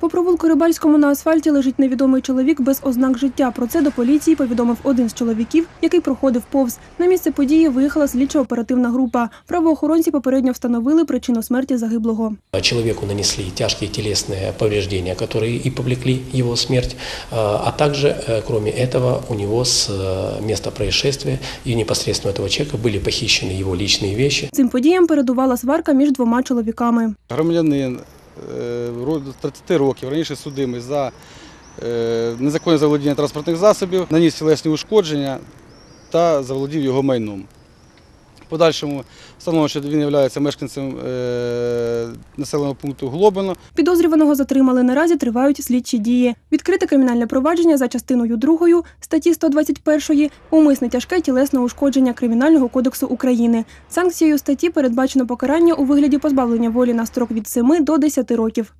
По провулку Рибальському на асфальті лежить невідомий чоловік без ознак життя. Про це до поліції повідомив один з чоловіків, який проходив повз. На місце події виїхала слідчо-оперативна група. Правоохоронці попередньо встановили причину смерті загиблого. Человеку нанесли тяжкие телесные повреждения, которые и повлекли его смерть, а а также, э, кроме этого, у него с э, места происшествия и непосредственно у этого человека были похищены его личные вещи. Цим подіям передувала сварка між двома чоловіками. Громадянин е, роду 30 років, раніше судимий за е, незаконне заволодіння транспортних засобів, наніс тілесні ушкодження та заволодів його майном. Подальшому встановлено, що він є мешканцем е, населеного пункту Глобино. Підозрюваного затримали. Наразі тривають слідчі дії. Відкрите кримінальне провадження за частиною 2 статті 121 умисне тяжке тілесне ушкодження Кримінального кодексу України. Санкцією статті передбачено покарання у вигляді позбавлення волі на строк від 7 до 10 років.